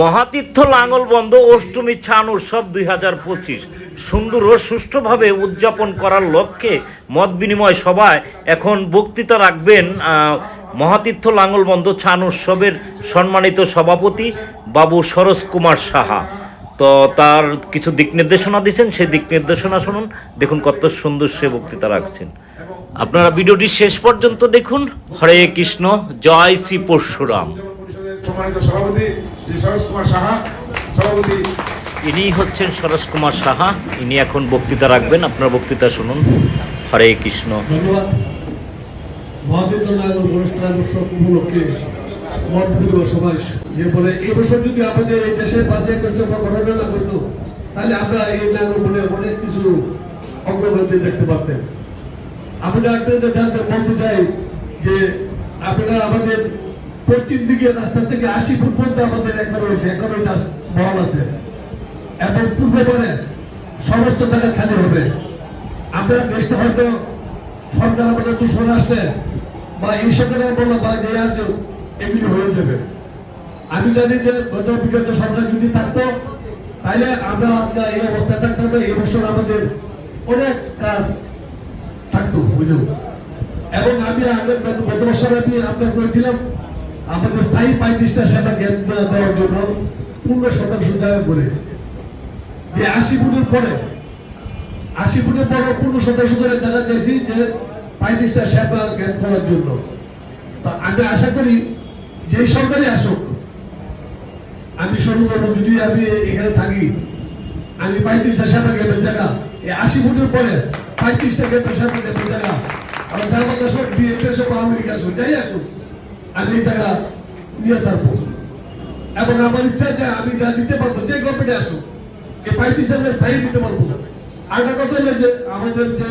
মহাতীর্থ লাঙ্গল বন্ধ, অষ্টমী ছান উৎসব দুই হাজার পঁচিশ। সুন্দর ও সুষ্ঠুভাবে উদযাপন করার লক্ষ্যে মত বিনিময় সভায় এখন বক্তৃতা রাখবেন মহাতীর্থ লাঙ্গল বন্ধ ছান উৎসবের সম্মানিত সভাপতি বাবু সরোজ কুমার সাহা। তো তার কিছু দিক নির্দেশনা দিচ্ছেন, সেই দিক নির্দেশনা শুনুন, দেখুন কত সুন্দর সে বক্তৃতা রাখছেন। আপনারা ভিডিওটি শেষ পর্যন্ত দেখুন। হরে কৃষ্ণ, জয় শ্রী পরশুরাম। সম্মানিত সভাপতি শ্রী সরোজ কুমার সাহা সভাপতি। ইনি হচ্ছেন সরোজ কুমার সাহা। ইনি এখন বক্তৃতা রাখবেন। আপনার বক্তৃতা শুনুন। হরে কৃষ্ণ। ধন্যবাদ। মহাবীর নাগর অনুষ্ঠান উৎসব উপলক্ষে সমাজ যে বলে এই বছর যদি আমাদের এই দেশের পাশে আগস্ট ঘটনা না করতো তাহলে আমরা এই নাগর বলে অনেক কিছু অগ্রগতি দেখতে পারতেন। আপনাদের জানতে বলতে চাই যে আপনারা আমাদের পশ্চিম দিকে রাস্তা থেকে আশি ফুট পর্যন্ত আমাদের এখন রয়েছে এখন ওইটা বহাল আছে। এবং পূর্ব বনে সমস্ত জায়গা খালি হবে। আমরা নেক্সট হয়তো সরকার আমাদের দূষণ আসলে বা এই সরকারের বলল বা যে আছে এগুলি হয়ে যাবে। আমি জানি যে গত বিগত সরকার যদি থাকতো তাহলে আমরা আজকে এই অবস্থায় থাকতাম এই বছর আমাদের অনেক কাজ থাকতো বুঝুন এবং আমি আগে গত- বছর আমি আপনার করেছিলাম আমাদের স্থায়ী পঁয়ত্রিশটা সেবা জ্ঞান দেওয়ার জন্য পূর্ণ শতাংশ জায়গা করে। যে আশি ফুটের পরে, আশি ফুটের পরে পূর্ণ শতাংশ করে জানা চাইছি যে পঁয়ত্রিশটা সেবা জ্ঞান করার জন্য। তা আমি আশা করি যে সরকারি আসুক, আমি সর্বপ্রথম যদি আমি এখানে থাকি, আমি পঁয়ত্রিশটা সেবা জ্ঞানের জায়গা। এই আশি ফুটের পরে পঁয়ত্রিশটা জ্ঞানের সেবা জ্ঞানের জায়গা। আমার জামাত আসুক বিএনপি আসুক বা আমেরিকা আসুক, যাই আসুক। আমি জায়গা নিয়ে ছাড়বো। এবং আমার ইচ্ছা যে আমি যা নিতে পারব, যে গভর্নমেন্টে আসুক এই পঁয়ত্রিশ হাজার স্থায়ী দিতে পারব। আর একটা কথা হলো যে আমাদের যে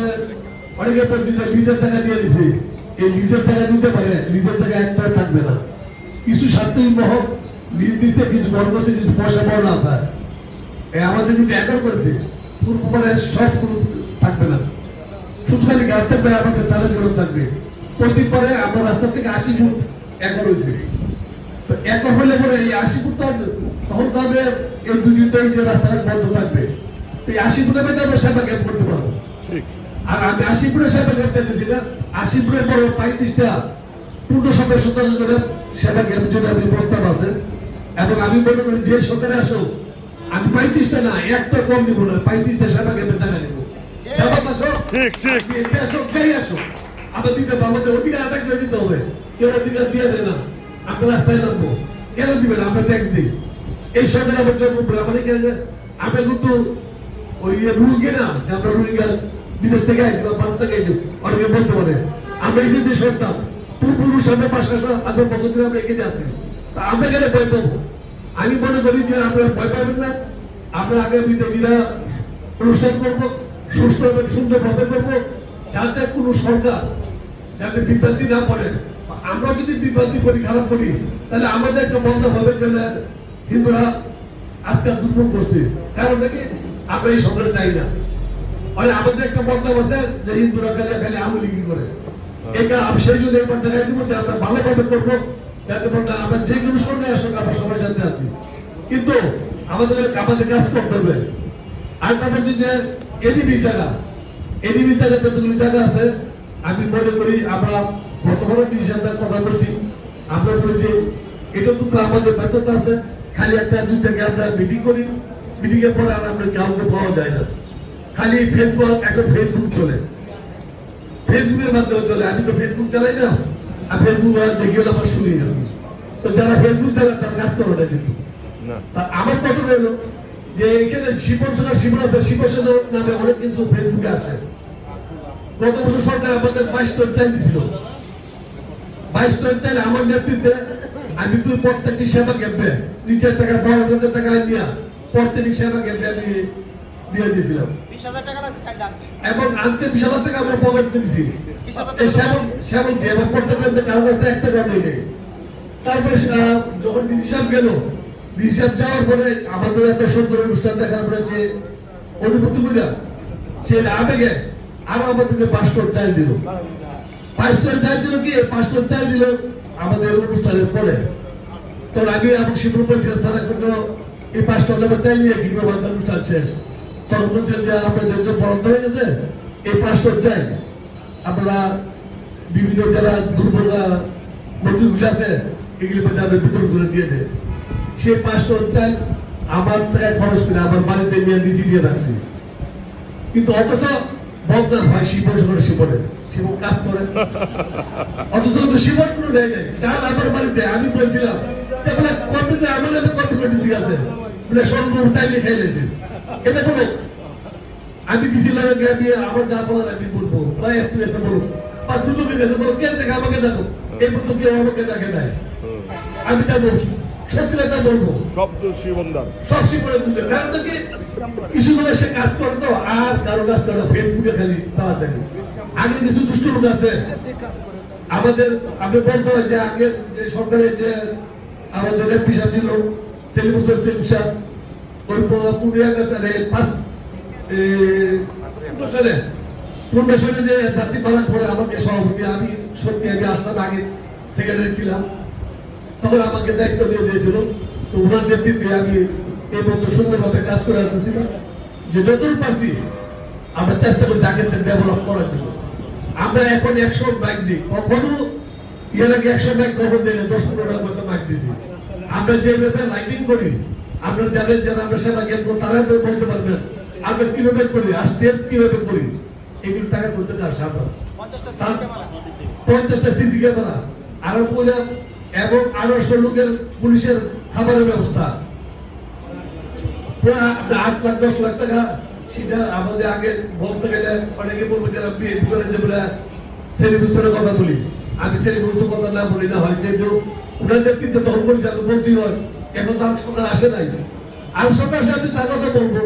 অনেকে বলছি যে লিজের জায়গা দিয়ে দিছি এই লিজের জায়গা নিতে পারে লিজের জায়গা একটা থাকবে না। কিছু স্বার্থই মহৎ লিজ দিচ্ছে কিছু বড় করছে, কিছু পয়সা বড় না স্যার এই আমাদের কিন্তু একর করেছে পূর্ব পরে সব কোনো থাকবে না। শুধু খালি গাছ থাকবে আমাদের চালের জন্য থাকবে। পশ্চিম পরে আমরা রাস্তা থেকে আশি ফুট একর হয়েছে। তো একর হলে পরে এই আশি ফুট তখন তো এই দুদিনটাই যে রাস্তাঘাট বন্ধ থাকবে। এই আশি ফুটের মধ্যে আমরা সেবা ক্যাম্প করতে পারব। আর আমি আশি ফুটের সেবা ক্যাম্প চাইতেছি না। আশি ফুটের পরে পঁয়ত্রিশটা পূর্ণ সরকার শতাংশ করে সেবা ক্যাম্প যদি আপনি প্রস্তাব আছে। এবং আমি মনে করি যে সরকারে আসো আমি পঁয়ত্রিশটা না একটা কম দিব না পঁয়ত্রিশটা সেবা ক্যাম্পের জায়গা নিব। ঠিক, ঠিক। বিএনপি আসো যাই আসো আমাদের দিতে আমাদের অধিকার আদায় করে দিতে হবে। কেউ অধিকার দিয়ে দেয় না। আমরা রাস্তায় নামবো। কেন আমরা ট্যাক্স দিই। এই সরকার আবার জন্ম কেন আমরা কিন্তু ওই রুলকে না? যে আমরা বিদেশ থেকে আসি বা ভারত থেকে আসি, অনেকে বলতে পারে। আমরা এই আমরা ধরে আমরা এগিয়ে আছি তা আমরা কেন ভয় পাবো? আমি মনে করি যে আপনারা ভয় পাবেন না। আমরা আগামীতে যেটা অনুষ্ঠান করব সুস্থ এবং সুন্দরভাবে করব যাতে কোনো সরকার যাতে বিভ্রান্তি না পড়ে। আমরা যদি বিভ্রান্তি করি খারাপ করি তাহলে আমাদের একটা বদলাম হবে যে হিন্দুরা আজকাল দুর্ভোগ করছে। কারণ দেখি আমরা এই সরকার চাই না। হয় আমাদের একটা বদলাম আছে যে হিন্দুরা খালি খালি আমলি কি করে? এটা আমি সেই জন্য একবার দেখাই দিব যে আমরা ভালোভাবে করব যাতে বলতে আমরা যে কোনো সরকার আসুক আমরা সবাই জানতে আছি। কিন্তু আমাদের আমাদের কাজ করতে হবে। আর বলছি যে এডিবি জায়গা যতগুলি জায়গা আছে আমি মনে করি আমরা ডিসিশনটার কথা বলছি। আমরা বলছি এটা কিন্তু আমাদের ব্যর্থতা আছে। খালি একটা আমরা মিটিং করি। মিটিং এর পরে আর আমরা কাউকে পাওয়া যায় না। খালি ফেসবুক এখন ফেসবুক চলে। ফেসবুকের মাধ্যমে চলে। আমি তো ফেসবুক চালাই না। আর ফেসবুক আর দেখিও আমার শুনি না। তো যারা ফেসবুক চালায় তার কাজ করো না কিন্তু। আমার কথা হলো যে এখানে শিবসেনা শিবনাথ শিবসেনা নামে অনেক কিছু ফেসবুকে আছে। গত বছর সরকার আমাদের বাইশ টন চাল দিছিল। বাইশ টন চাইলে আমার নেতৃত্বে আমি তুই প্রত্যেকটি সেবা ক্যাম্পে নিচের টাকা বড় হাজার টাকা নিয়ে প্রত্যেকটি সেবা ক্যাম্পে আমি দিয়ে দিয়েছিলাম। এবং আনতে বিশ হাজার টাকা আমরা পকেট দিয়েছি। সেবন সেবন যে এবং প্রত্যেক কারণ রাস্তায় একটা কারণ নেই। তারপরে যখন ডিসি সাহেব গেল যাওয়ার পরে আমাদের সুন্দর অনুষ্ঠান দেখার পরে অনুভূতি বুঝা সে আবেগে আরও আমাদেরকে চাল দিল। চাল দিল কি? চাল দিল আমাদের অনুষ্ঠানের পরে। এই পাঁচটা হলে চাইলে কি করব আমাদের অনুষ্ঠান শেষ? তখন বলছেন যে আপনাদের যে বরাদ্দ হয়ে গেছে, এই বিভিন্ন যারা দুর্ঘটনা মন্দিরগুলি আছে এগুলির মধ্যে আমরা বিতরণ করে দিয়ে দেয় সেই পাঁচটা চাই আমার টাকায় খরচ করে আমার বাড়িতে নিয়ে নিচে দিয়ে রাখছি। কিন্তু অথচ বদনাম হয় শিবন করে কাজ করে। অথচ কোনো নেই। চাল আমার বাড়িতে, আমি বলছিলাম বলে আমার নামে ডিসি আছে বলে চাইলে আমি লাগে আমি আমার যা বলার আমি বলব। বা একটু এসে বলুন বা গেছে বলো। কে দেখে আমাকে দেখো। এই কেউ আমাকে দেখে আমি সত্যি কথা বলব শব্দ শিবন্দার। সব কারণ তো কি? কিছু লোকের সে কাজ করে তো আর কারও কাজ করে না, ফেসবুকে খালি থাকে। আগে কিছু দুষ্ট লোক আছে। আমাদের আমি বলতে হয় যে আগে যে সরকারের যে আমাদের এমপি সাহেব ছিল সেলিম হোসেন সেলিম সাহেব ওই পুরিয়া সালে পাঁচ পনেরো সালে পনেরো সালে যে জাতি পালন করে আমাকে সভাপতি আমি সত্যি আমি আসতাম আগে সেক্রেটারি ছিলাম। তখন আমাকে দায়িত্ব দিয়ে দিয়েছিল তো নেতৃত্বে আমি এই মতো সুন্দরভাবে কাজ করে আসতেছিলাম যে যতটুকু পারছি আমরা চেষ্টা করছি আগের থেকে ডেভেলপ করার জন্য। আমরা এখন একশো ব্যাগ দিই। কখনো এর একশো ব্যাগ কখন দিই না, দশ পনেরো টাকার মতো ব্যাগ দিছি। আমরা যেভাবে লাইটিং করি আপনারা জানেন যারা আমরা সেবা কেন্দ্র তারা বলতে পারবেন আমরা কীভাবে করি? আর স্টেজ কীভাবে করি? এগুলো টাকা করতে আসে আমরা পঞ্চাশটা সিসি ক্যামেরা আরও করে এবং আঠারোশো লোকের পুলিশের খাবারের ব্যবস্থা। আট লাখ, দশ লাখ টাকা সেটা আমাদের আগে বলতে গেলে অনেকে বলব যে বলে কথা বলি। আমি সেলিব্রেশন কথা না বলি না হয়, যেহেতু ওনার নেতৃত্বে তখন আমি বলতেই হয়, এখন সরকার আসে নাই। আর সরকার আমি তার কথা বলব।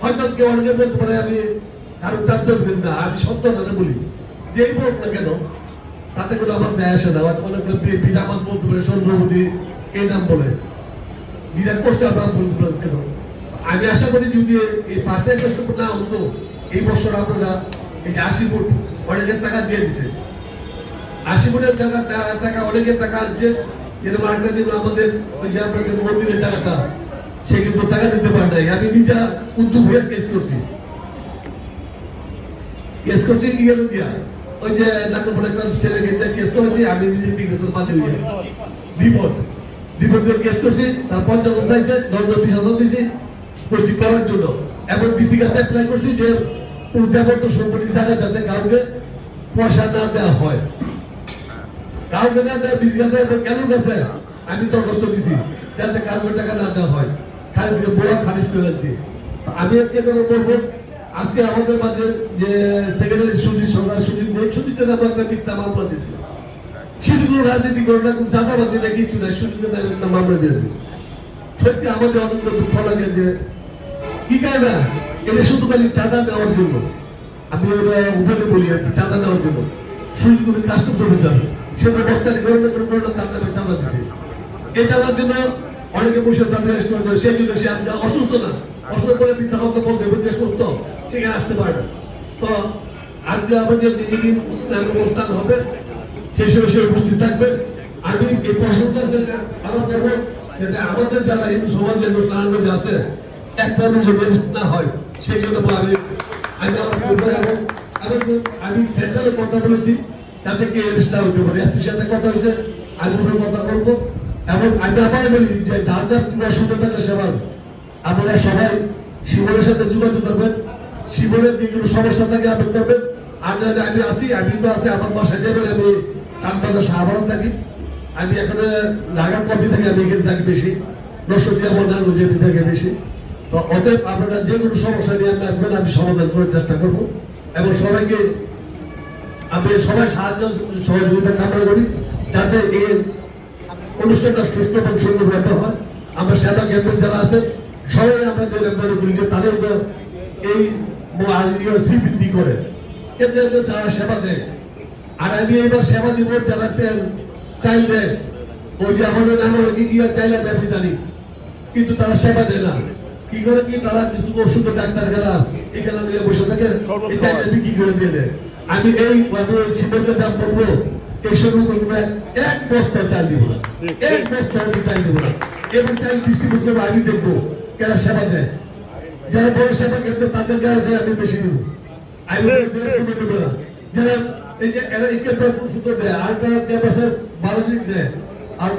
হয়তো কেউ অনেকে বলতে পারে, আমি কারও চাপতে না, আমি সত্য বলি। যেই বলব না কেন তাতে করে আমার দেয় আসে না। হয়তো অনেক বিএনপি জামাত বলতে পারে সৌরভী এই নাম বলে। যেটা করছে বলব কেন আমি আশা করি যদি এই পাঁচে আগস্ট না হতো, এই বছর আপনারা এই যে আশি ফুট অনেকের টাকা দিয়ে দিছে। আশি ফুটের টাকা টাকা অনেকের টাকা আছে যেরকম আরেকটা যেন আমাদের ওই যে আপনাদের মন্দিরের টাকাটা সে কিন্তু টাকা দিতে পারে নাই। আমি নিজে উদ্যোগ হয়ে কেস করছি। কেস করছি কি গেল দিয়া? ওই যে কেস করেছি, আমি নিজে কেস করছি, তার দশ দশ বিশ হাজার দিয়েছি করছি করার জন্য। এবং ডিসি কাছে অ্যাপ্লাই করছি যে উদ্যাপন সম্পত্তি যাতে কাউকে পয়সা না দেওয়া হয়। কাউকে না দেওয়া, ডিসি কাছে কেন কাছে আমি দরখাস্ত দিছি, যাতে কাউকে টাকা না দেওয়া হয়। খারিজ করে, বড় খারিজ করে আমি বলব আজকে আমাদের মাঝে যে সেক্রেটারি সুজিত সরকার সুজিত দেব সুজিতের নামে একটা মিথ্যা মামলা দিয়েছিল সেটি কোনো রাজনীতি করে না কোনো চাঁদাবাজি না কিছু না সুজিতের নামে একটা মামলা দিয়েছে। সত্যি আমাদের অনেক দুঃখ লাগে যে কি না এটা শুধু খালি চাঁদা নেওয়ার জন্য। আমি ওরা উঠে বলি কি, চাঁদা নেওয়ার জন্য। সুযোগ করে কাস্টম অফিসার বস্তানি করে না করে করে না তার নামে চাঁদা দিছে এই চাঁদার জন্য অনেকে বসে তাদের সে কিন্তু সে অসুস্থ না। অসুস্থ করে মিথ্যা কথা বলতে হবে যে সুস্থ সেখানে আসতে পারবে। তো আজকে আমাদের যে যেদিন অনুষ্ঠান হবে সময় সে উপস্থিত থাকবে। আমি এই প্রশ্নটা যেটা আমার করব যাতে আমাদের যারা হিন্দু সমাজের যে আছে একটা অনুযায়ী না হয়, সেই জন্য আমি আমি আমার আমি আমি সেন্টারে কথা বলেছি, যাতে কি এরিস্টটা হতে পারে। এসপির সাথে কথা হয়েছে, আমি কথা বলব। এবং আমি আবার বলি যে যার যার অসুবিধা থাকে সেবার আপনারা সবাই শিবনের সাথে যোগাযোগ করবেন। শিবনের যেগুলো সমস্যা থাকে আপনি করবেন। আর আমি আছি, আমি তো আছি, আমার বাসায় যাবেন, আমি কানপাতা সাহাবারত থাকি। আমি এখানে ঢাকা কপি থাকি আমি এখানে থাকি বেশি রসদিয়া বন্যার যেতে থাকে বেশি। তো অতএব আপনারা যে কোনো সমস্যা নিয়ে আপনি আসবেন, আমি সমাধান করার চেষ্টা করব। এবং সবাইকে আমি সবাই সাহায্য সহযোগিতা কামনা করি, যাতে এই অনুষ্ঠানটা সুস্থ এবং সুন্দর ব্যাপার হয়। আমরা সেবা কেন্দ্র যারা আছে, সবাই আমাদের মেনে করি যে তাদের এই সি বৃদ্ধি করে। এতে যারা সেবা দেয় আর আমি এবার সেবা দিব যারা তেল চাইল দেয় ওই যে আমাদের গিয়ে চাইলে দেয় জানি কিন্তু তারা সেবা দেয় না। কি করে কি তারা কিছু ওষুধ ডাক্তার গেলা এখানে নিয়ে বসে থাকে এই চাইলে বিক্রি করে দিয়ে দেয়। আমি এই যা বলব এই সময় করবে এক বস্তা চাল দিব না। এক বস্তা আমি চাল দিব না। এবং চাল করব আমি দেখব কেন সেবা দেয়। যারা সেবা কেন্দ্র তাদের কাছে আমি বেশি দিব যারা এই যে এরা ইকের সুতো দেয়, আর তারা দেয় বারো দিন দেয়, আর